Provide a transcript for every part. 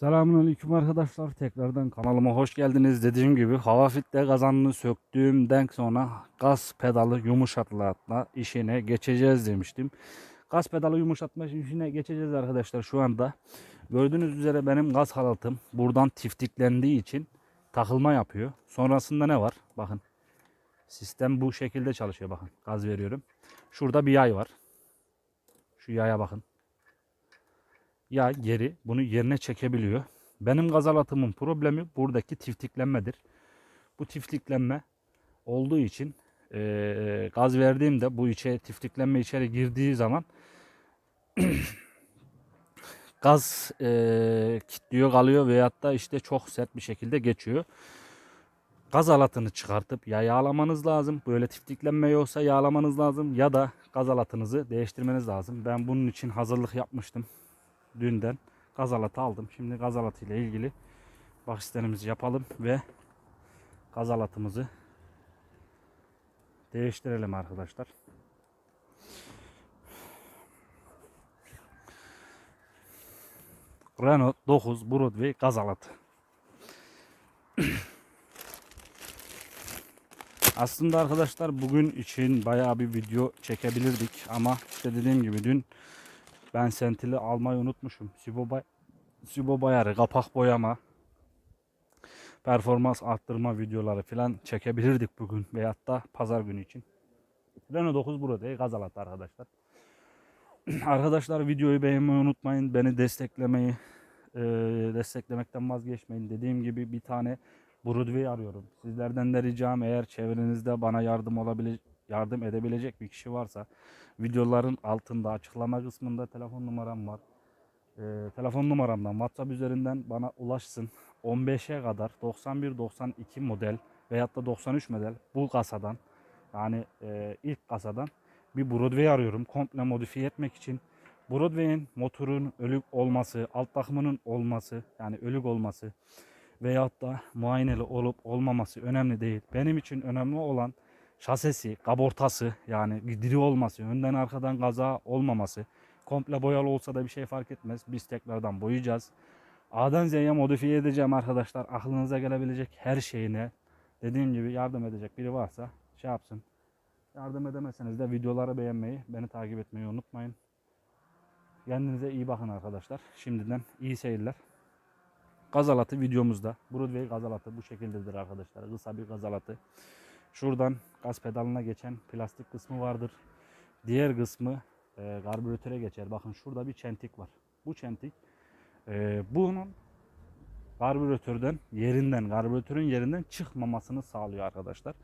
Selamünaleyküm arkadaşlar. Tekrardan kanalıma hoş geldiniz. Dediğim gibi hava filtre kazanını söktüğümden sonra gaz pedalı yumuşatma işine geçeceğiz demiştim. Gaz pedalı yumuşatma işine geçeceğiz arkadaşlar şu anda. Gördüğünüz üzere benim gaz halatım buradan tiftiklendiği için takılma yapıyor. Sonrasında ne var? Bakın. Sistem bu şekilde çalışıyor bakın. Gaz veriyorum. Şurada bir yay var. Şu yaya bakın ya geri bunu yerine çekebiliyor. Benim gazalatımın problemi buradaki tiftiklenmedir. Bu tiftiklenme olduğu için eee, gaz verdiğimde bu içe tiftiklenme içeri girdiği zaman gaz eee kilitliyor kalıyor veyahut da işte çok sert bir şekilde geçiyor. Gaz alatını çıkartıp ya yağlamanız lazım. Böyle tiftiklenme yoksa yağlamanız lazım ya da gaz alatınızı değiştirmeniz lazım. Ben bunun için hazırlık yapmıştım dünden gazalatı aldım. Şimdi gazalatı ile ilgili bahislerimizi yapalım ve gazalatımızı değiştirelim arkadaşlar. Renault 9 Broadway gazalatı. Aslında arkadaşlar bugün için bayağı bir video çekebilirdik ama işte dediğim gibi dün ben sentili almayı unutmuşum. Sibo, bay Sibo bayarı, kapak boyama, performans arttırma videoları falan çekebilirdik bugün veyahut da pazar günü için. Renault 9 burada gazalat arkadaşlar. arkadaşlar videoyu beğenmeyi unutmayın. Beni desteklemeyi, e, desteklemekten vazgeçmeyin. Dediğim gibi bir tane Broadway arıyorum. Sizlerden de ricam eğer çevrenizde bana yardım olabilir, yardım edebilecek bir kişi varsa videoların altında açıklama kısmında telefon numaram var. Ee, telefon numaramdan WhatsApp üzerinden bana ulaşsın. 15'e kadar 91-92 model veyahut da 93 model bu kasadan yani e, ilk kasadan bir Broadway arıyorum. Komple modifiye etmek için. Broadway'in motorun ölük olması, alt takımının olması yani ölük olması veyahut da muayeneli olup olmaması önemli değil. Benim için önemli olan şasesi, kabortası yani diri olması, önden arkadan gaza olmaması. Komple boyalı olsa da bir şey fark etmez. Biz tekrardan boyayacağız. A'dan Z'ye modifiye edeceğim arkadaşlar. Aklınıza gelebilecek her şeyine dediğim gibi yardım edecek biri varsa şey yapsın. Yardım edemezseniz de videoları beğenmeyi, beni takip etmeyi unutmayın. Kendinize iyi bakın arkadaşlar. Şimdiden iyi seyirler. Gazalatı videomuzda. Broadway gazalatı bu şekildedir arkadaşlar. Kısa bir gazalatı. Şuradan gaz pedalına geçen plastik kısmı vardır. Diğer kısmı e, karbüratöre geçer. Bakın şurada bir çentik var. Bu çentik e, bunun karbüratörden yerinden, karbüratörün yerinden çıkmamasını sağlıyor arkadaşlar.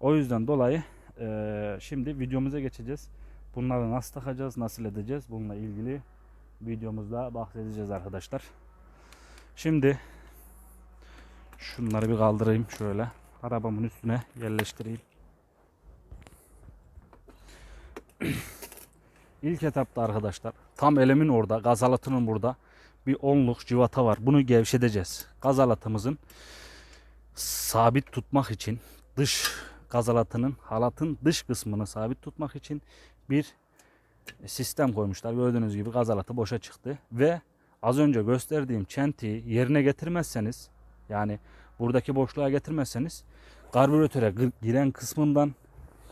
O yüzden dolayı e, şimdi videomuza geçeceğiz. Bunları nasıl takacağız, nasıl edeceğiz bununla ilgili videomuzda bahsedeceğiz arkadaşlar. Şimdi şunları bir kaldırayım şöyle arabamın üstüne yerleştireyim. İlk etapta arkadaşlar tam elimin orada gazalatının burada bir onluk civata var. Bunu gevşeteceğiz. Gazalatımızın sabit tutmak için dış gazalatının halatın dış kısmını sabit tutmak için bir sistem koymuşlar. Gördüğünüz gibi gazalatı boşa çıktı ve az önce gösterdiğim çentiyi yerine getirmezseniz yani buradaki boşluğa getirmezseniz karbüratöre gir- giren kısmından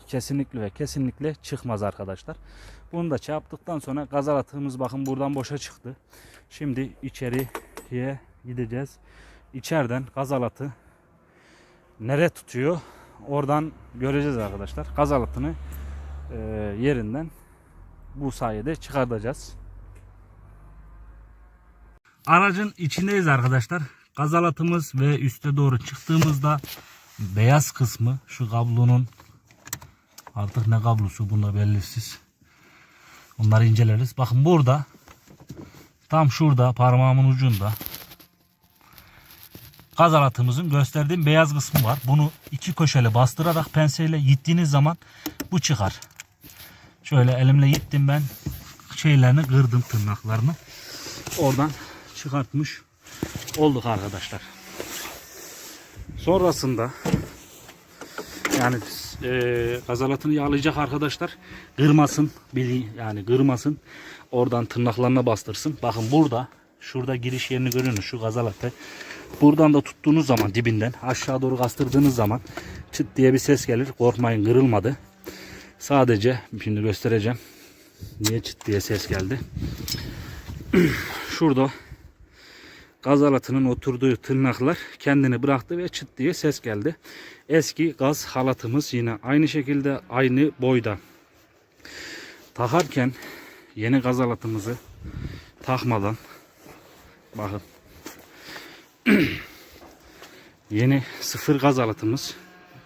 kesinlikle ve kesinlikle çıkmaz arkadaşlar. Bunu da yaptıktan sonra gazalatımız bakın buradan boşa çıktı. Şimdi içeriye gideceğiz. İçeriden gazalatı nere tutuyor oradan göreceğiz arkadaşlar. Gazalatını e, yerinden bu sayede çıkartacağız. Aracın içindeyiz arkadaşlar. Gazalatımız ve üste doğru çıktığımızda beyaz kısmı şu kablonun artık ne kablosu bunda belirsiz. Onları inceleriz. Bakın burada tam şurada parmağımın ucunda gazalatımızın gösterdiğim beyaz kısmı var. Bunu iki köşeli bastırarak penseyle yittiğiniz zaman bu çıkar. Şöyle elimle yittim ben şeylerini kırdım tırnaklarını. Oradan çıkartmış olduk arkadaşlar. Sonrasında yani e, gazalatını yağlayacak arkadaşlar kırmasın bili yani kırmasın oradan tırnaklarına bastırsın. Bakın burada Şurada giriş yerini görüyorsunuz şu gazalatı. Buradan da tuttuğunuz zaman dibinden aşağı doğru kastırdığınız zaman çıt diye bir ses gelir. Korkmayın kırılmadı. Sadece şimdi göstereceğim. Niye çıt diye ses geldi. Şurada gaz halatının oturduğu tırnaklar kendini bıraktı ve çıt diye ses geldi. Eski gaz halatımız yine aynı şekilde aynı boyda. Takarken yeni gaz halatımızı takmadan bakın yeni sıfır gaz halatımız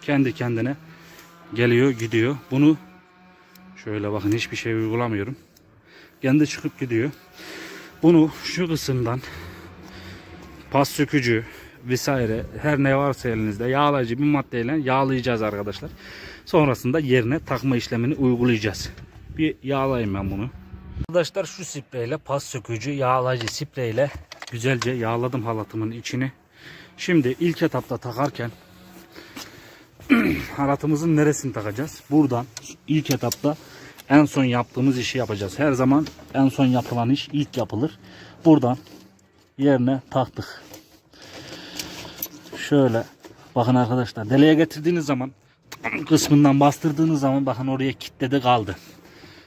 kendi kendine geliyor gidiyor. Bunu şöyle bakın hiçbir şey uygulamıyorum. Kendi çıkıp gidiyor. Bunu şu kısımdan pas sökücü vesaire her ne varsa elinizde yağlayıcı bir maddeyle yağlayacağız arkadaşlar. Sonrasında yerine takma işlemini uygulayacağız. Bir yağlayayım ben bunu. Arkadaşlar şu spreyle pas sökücü yağlayıcı spreyle güzelce yağladım halatımın içini. Şimdi ilk etapta takarken halatımızın neresini takacağız? Buradan ilk etapta en son yaptığımız işi yapacağız. Her zaman en son yapılan iş ilk yapılır. Buradan yerine taktık. Şöyle bakın arkadaşlar deliğe getirdiğiniz zaman kısmından bastırdığınız zaman bakın oraya kilitledi kaldı.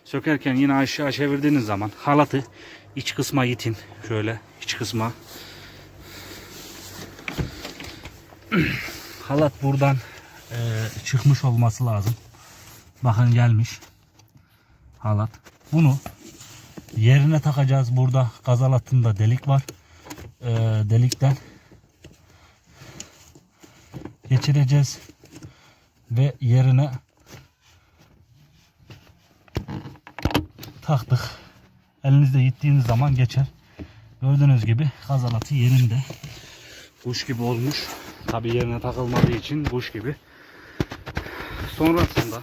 Sökerken yine aşağı çevirdiğiniz zaman halatı iç kısma itin. Şöyle iç kısma. Halat buradan e, çıkmış olması lazım. Bakın gelmiş halat. Bunu yerine takacağız. Burada gaz halatında delik var. E, delikten geçireceğiz ve yerine taktık. Elinizde yittiğiniz zaman geçer. Gördüğünüz gibi gaz halatı yerinde. Kuş gibi olmuş. Tabi yerine takılmadığı için kuş gibi. Sonrasında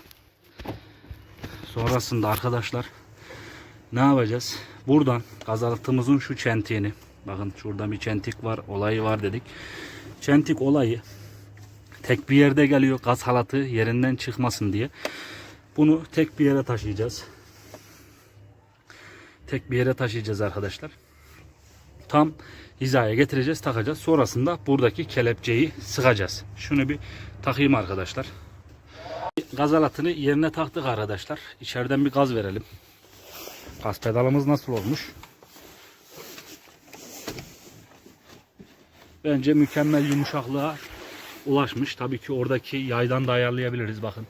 sonrasında arkadaşlar ne yapacağız? Buradan gaz halatımızın şu çentiğini bakın şurada bir çentik var olayı var dedik. Çentik olayı tek bir yerde geliyor gaz halatı yerinden çıkmasın diye. Bunu tek bir yere taşıyacağız. Tek bir yere taşıyacağız arkadaşlar. Tam hizaya getireceğiz, takacağız. Sonrasında buradaki kelepçeyi sıkacağız. Şunu bir takayım arkadaşlar. Gaz halatını yerine taktık arkadaşlar. İçeriden bir gaz verelim. Gaz pedalımız nasıl olmuş? Bence mükemmel yumuşaklığa ulaşmış. Tabii ki oradaki yaydan da ayarlayabiliriz bakın.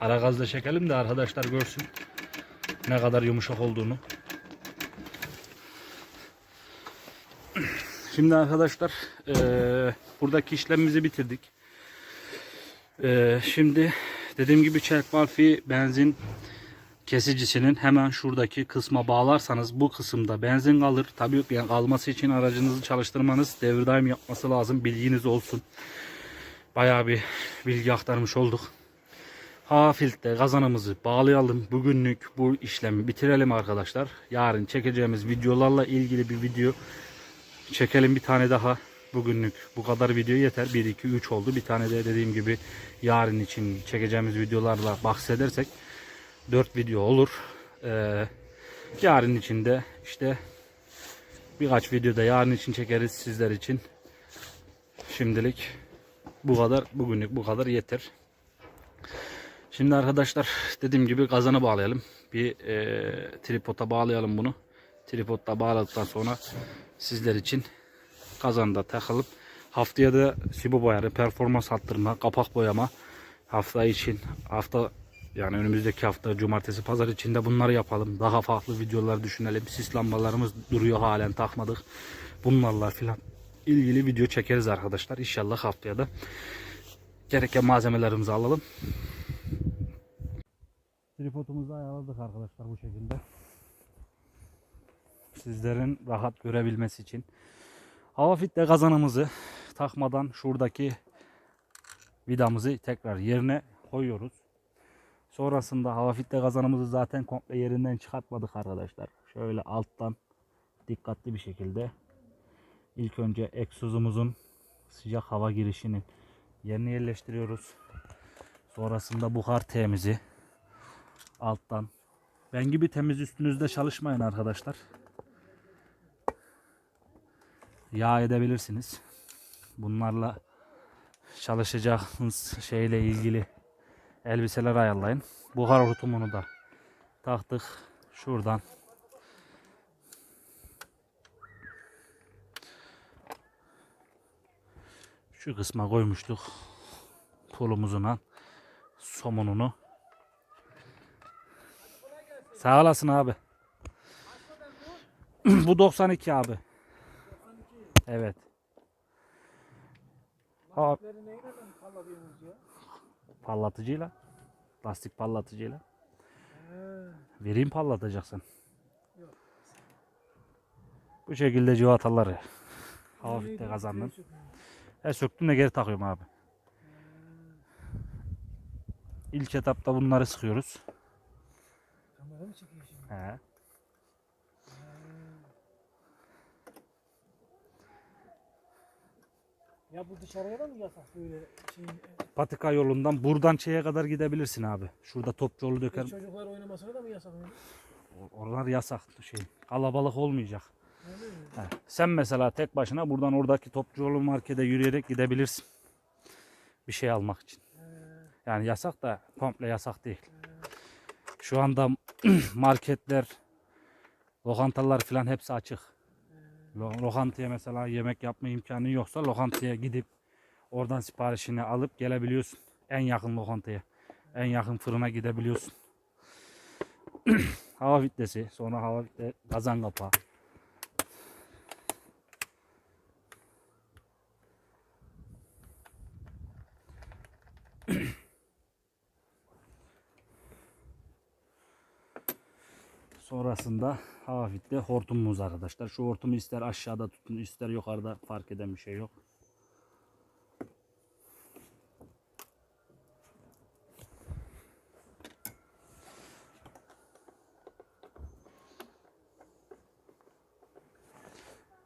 Ara gazla çekelim de arkadaşlar görsün ne kadar yumuşak olduğunu. Şimdi arkadaşlar eee, buradaki işlemimizi bitirdik. Eee, şimdi dediğim gibi çelik valfi benzin kesicisinin hemen şuradaki kısma bağlarsanız bu kısımda benzin kalır. Tabii yani kalması için aracınızı çalıştırmanız devir daim yapması lazım. Bilginiz olsun. Bayağı bir bilgi aktarmış olduk. Hafil'de kazanımızı bağlayalım. Bugünlük bu işlemi bitirelim arkadaşlar. Yarın çekeceğimiz videolarla ilgili bir video çekelim bir tane daha. Bugünlük bu kadar video yeter. 1, 2, 3 oldu. Bir tane de dediğim gibi yarın için çekeceğimiz videolarla bahsedersek 4 video olur. Ee, yarın için de işte birkaç videoda yarın için çekeriz sizler için. Şimdilik bu kadar. Bugünlük bu kadar yeter. Şimdi arkadaşlar dediğim gibi kazanı bağlayalım. Bir e, tripoda bağlayalım bunu. Tripodda bağladıktan sonra sizler için kazanda takılıp haftaya da sibo boyarı, performans arttırma, kapak boyama hafta için hafta yani önümüzdeki hafta cumartesi pazar içinde bunları yapalım. Daha farklı videolar düşünelim. Sis lambalarımız duruyor halen takmadık. Bunlarla filan ilgili video çekeriz arkadaşlar. İnşallah haftaya da gereken malzemelerimizi alalım. Tripodumuzu ayarladık arkadaşlar bu şekilde. Sizlerin rahat görebilmesi için. Hava fitle kazanımızı takmadan şuradaki vidamızı tekrar yerine koyuyoruz. Sonrasında hava fitle kazanımızı zaten komple yerinden çıkartmadık arkadaşlar. Şöyle alttan dikkatli bir şekilde ilk önce egzozumuzun sıcak hava girişinin yerini yerleştiriyoruz. Sonrasında buhar temizi alttan. Ben gibi temiz üstünüzde çalışmayın arkadaşlar. Yağ edebilirsiniz. Bunlarla çalışacağınız şeyle ilgili elbiseler ayarlayın. Buhar hortumunu da taktık. Şuradan şu kısma koymuştuk. Pulumuzun somununu. Sağ olasın abi. Bu 92 abi. Evet. Pallatıcıyla. Lastik pallatıcıyla. He. Vereyim pallatacaksın. Yok. Bu şekilde civataları hafifte kazandım. E söktüm de geri takıyorum abi. İlk etapta bunları sıkıyoruz. Kamera mı çekiyor şimdi? He. Ya bu dışarıya da mı yasak böyle şey? Patika yolundan buradan şeye kadar gidebilirsin abi. Şurada topçu yolu döker. Çocuklar oynamasına da mı yasak? Oralar yasak şey. Kalabalık olmayacak. He. Sen mesela tek başına buradan oradaki topçu yolu markete yürüyerek gidebilirsin. Bir şey almak için. He. Yani yasak da komple yasak değil. Şu anda marketler, lokantalar falan hepsi açık. Lo- Lokantaya mesela yemek yapma imkanı yoksa lokantaya gidip oradan siparişini alıp gelebiliyorsun. En yakın lokantaya, en yakın fırına gidebiliyorsun. hava filtresi, sonra hava filtre, kazan kapağı. Sonrasında hafifte hortumumuz arkadaşlar. Şu hortumu ister aşağıda tutun ister yukarıda fark eden bir şey yok.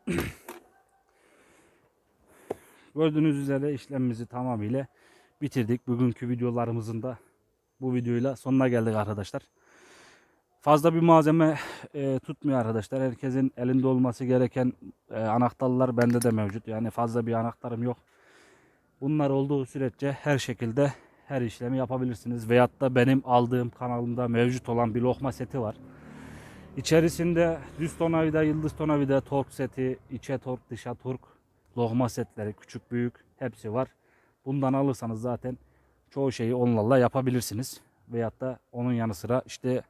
Gördüğünüz üzere işlemimizi tamamıyla bitirdik. Bugünkü videolarımızın da bu videoyla sonuna geldik arkadaşlar. Fazla bir malzeme e, tutmuyor arkadaşlar. Herkesin elinde olması gereken e, anahtarlar bende de mevcut. Yani fazla bir anahtarım yok. Bunlar olduğu sürece her şekilde her işlemi yapabilirsiniz. Veyahut da benim aldığım kanalımda mevcut olan bir lokma seti var. İçerisinde düz tonavida, yıldız tonavida, tork seti, içe tork, dışa tork, lokma setleri küçük büyük hepsi var. Bundan alırsanız zaten çoğu şeyi onlarla yapabilirsiniz. Veyahut da onun yanı sıra işte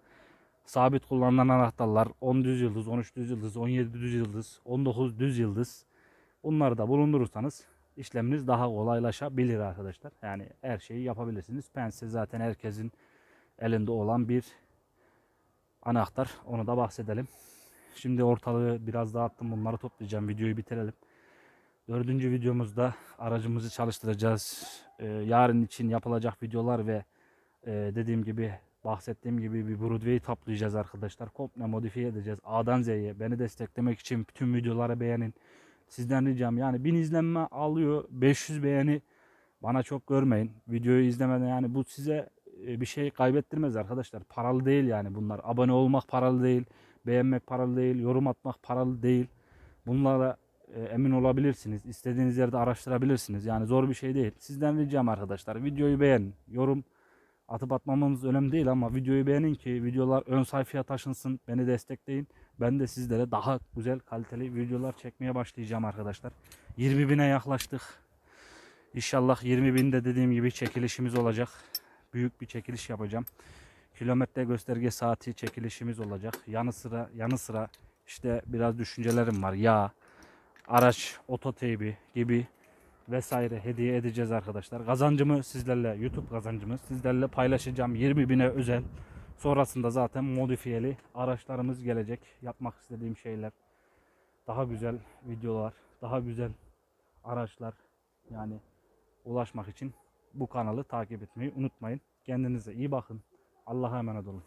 sabit kullanılan anahtarlar 10 düz yıldız, 13 düz yıldız, 17 düz yıldız, 19 düz yıldız. Bunları da bulundurursanız işleminiz daha kolaylaşabilir arkadaşlar. Yani her şeyi yapabilirsiniz. Pense zaten herkesin elinde olan bir anahtar. Onu da bahsedelim. Şimdi ortalığı biraz dağıttım. Bunları toplayacağım. Videoyu bitirelim. Dördüncü videomuzda aracımızı çalıştıracağız. Ee, yarın için yapılacak videolar ve e, dediğim gibi bahsettiğim gibi bir Broadway toplayacağız arkadaşlar. Komple modifiye edeceğiz. A'dan Z'ye. Beni desteklemek için bütün videoları beğenin. Sizden ricam yani 1000 izlenme alıyor. 500 beğeni bana çok görmeyin. Videoyu izlemeden yani bu size e, bir şey kaybettirmez arkadaşlar. Paralı değil yani bunlar. Abone olmak paralı değil. Beğenmek paralı değil. Yorum atmak paralı değil. Bunlara e, emin olabilirsiniz. İstediğiniz yerde araştırabilirsiniz. Yani zor bir şey değil. Sizden ricam arkadaşlar. Videoyu beğenin. Yorum atıp atmamamız önemli değil ama videoyu beğenin ki videolar ön sayfaya taşınsın. Beni destekleyin. Ben de sizlere daha güzel kaliteli videolar çekmeye başlayacağım arkadaşlar. 20 bine yaklaştık. İnşallah 20 binde dediğim gibi çekilişimiz olacak. Büyük bir çekiliş yapacağım. Kilometre gösterge saati çekilişimiz olacak. Yanı sıra yanı sıra işte biraz düşüncelerim var. Yağ, araç, ototeybi gibi vesaire hediye edeceğiz arkadaşlar. Kazancımı sizlerle YouTube kazancımı sizlerle paylaşacağım 20 bine özel. Sonrasında zaten modifiyeli araçlarımız gelecek. Yapmak istediğim şeyler. Daha güzel videolar, daha güzel araçlar yani ulaşmak için bu kanalı takip etmeyi unutmayın. Kendinize iyi bakın. Allah'a emanet olun.